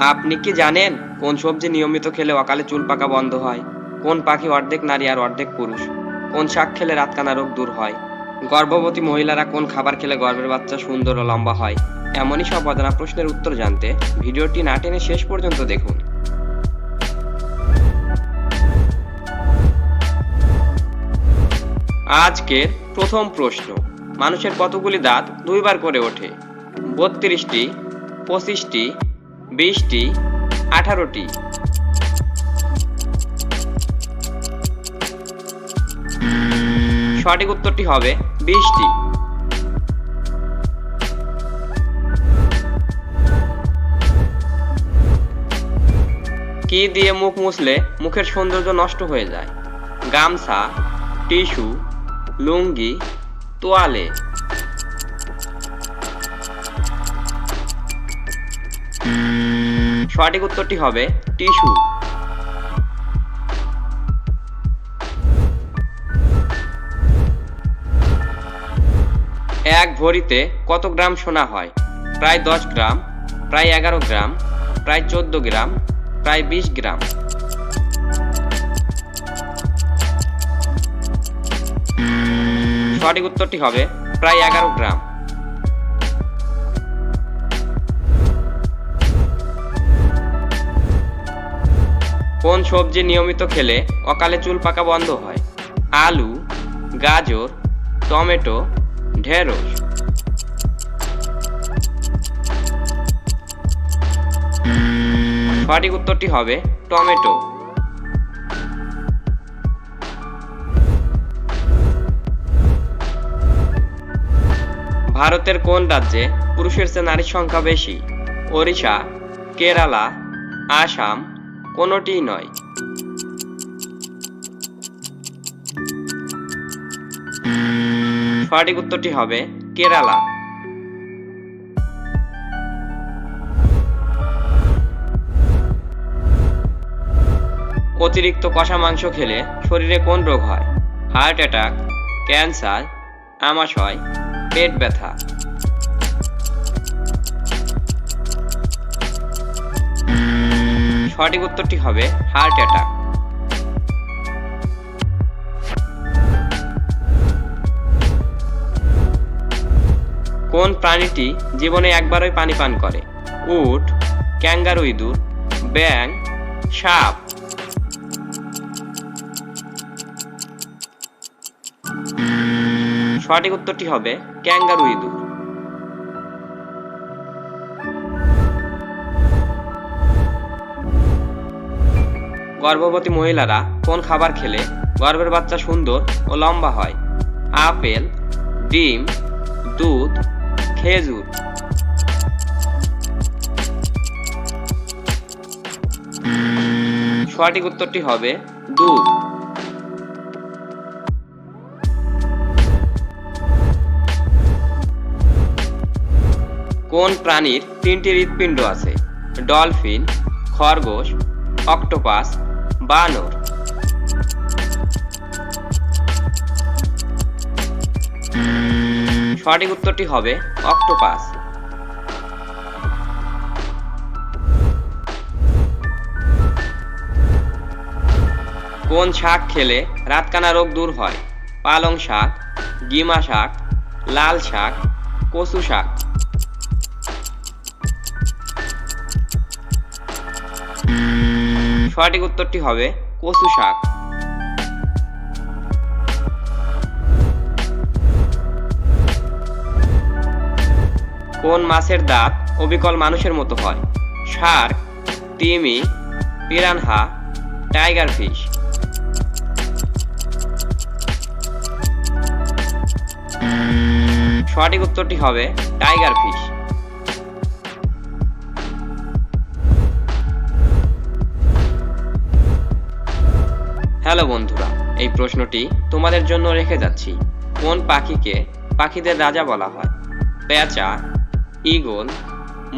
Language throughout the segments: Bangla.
আপনি কি জানেন কোন সবজি নিয়মিত খেলে অকালে চুল পাকা বন্ধ হয়? কোন পাখি অর্ধেক নারী আর অর্ধেক পুরুষ? কোন শাক খেলে রাতকানা রোগ দূর হয়? গর্ভবতী মহিলারা কোন খাবার খেলে গর্ভের বাচ্চা সুন্দর ও লম্বা হয়? এমনই সব অজানা প্রশ্নের উত্তর জানতে ভিডিওটি না টেনে শেষ পর্যন্ত দেখুন। আজকের প্রথম প্রশ্ন। মানুষের কতগুলি দাঁত দুইবার করে ওঠে? বত্রিশটি, পঁচিশটি বিশটি, আঠারোটি। সঠিক উত্তরটি হবে বিশটি। কি দিয়ে মুখ মুছলে মুখের সৌন্দর্য নষ্ট হয়ে যায়? গামছা, টিস্যু, লুঙ্গি, তোয়ালে। সঠিক উত্তরটি হবে টিস্যু। এক ভরিতে কত গ্রাম সোনা হয়? প্রায় দশ গ্রাম, প্রায় এগারো গ্রাম, প্রায় চোদ্দ গ্রাম, প্রায় বিশ গ্রাম। সঠিক উত্তরটি হবে প্রায় এগারো গ্রাম। কোন সবজি নিয়মিত খেলে অকালে চুল পাকা বন্ধ হয়? আলু, গাজর, টমেটো, ঢেঁড়স। সঠিক উত্তরটি হবে টমেটো। ভারতের কোন রাজ্যে পুরুষের চেয়ে নারীর সংখ্যা বেশি? ওড়িশা, কেরালা, আসাম কোনোটিই নয়। সঠিক উত্তরটি হবে কেরালা। অতিরিক্ত কষা মাংস খেলে শরীরে কোন রোগ হয়? হার্ট অ্যাটাক, ক্যান্সার, আমাশয়, পেট ব্যথা। সঠিক উত্তরটি হবে হার্ট অ্যাটাক কোন প্রাণীটি জীবনে একবারই পানি পান করে? উট, ক্যাঙ্গারু ইঁদুর ব্যাং সাপ। সঠিক উত্তরটি হবে ক্যাঙ্গারু ইঁদুর। গর্ভবতী মহিলারা কোন খাবার খেলে গর্ভের বাচ্চা সুন্দর ও লম্বা হয়? আপেল, ডিম, দুধ, খেজুর। সঠিক উত্তরটি হবে দুধ। কোন প্রাণীর তিনটি হৃৎপিণ্ড আছে? ডলফিন, খরগোশ অক্টোপাস, বানর। সঠিক উত্তরটি হবে অক্টোপাস। কোন শাক খেলে রাতকানা রোগ দূর হয়? পালং শাক, গিমা শাক, লাল শাক, কচু শাক। সঠিক উত্তরটি হবে কচু শাক। কোন মাছের দাঁত অবিকল মানুষের মতো হয়? শার্ক, তিমি, পিরানহা, টাইগার ফিশ। সঠিক উত্তরটি হবে টাইগার ফিশ। হ্যালো বন্ধুরা, এই প্রশ্নটি তোমাদের জন্য রেখে যাচ্ছি। কোন পাখিকে পাখিদের রাজা বলা হয়? পেঁচা, ঈগল,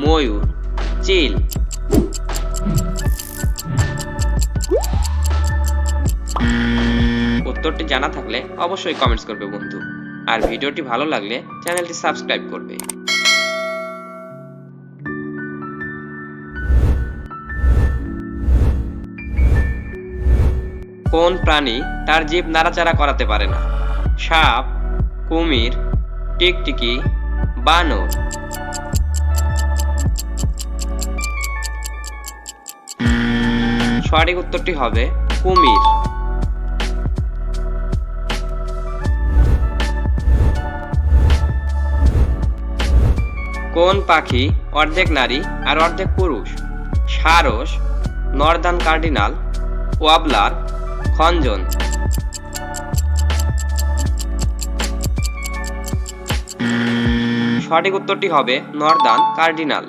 ময়ূর, চিল। উত্তরটি জানা থাকলে অবশ্যই কমেন্টস করবে বন্ধু। আর ভিডিওটি ভালো লাগলে চ্যানেলটি সাবস্ক্রাইব করবে। কোন প্রাণী তার জীব নাড়াচাড়া করাতে পারে না? সাপ, কুমির, টিকটিকি বানর সঠিক উত্তরটি হবে কুমির। কোন পাখি অর্ধেক নারী আর অর্ধেক পুরুষ? সারস নর্দান কার্ডিনাল, ওয়াবলার খঞ্জন। সঠিক উত্তরটি হবে নর্দান কার্ডিনাল।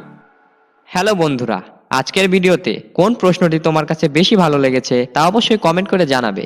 হ্যালো বন্ধুরা, আজকের ভিডিওতে কোন প্রশ্নটি তোমার কাছে বেশি ভালো লেগেছে তা অবশ্যই কমেন্ট করে জানাবে।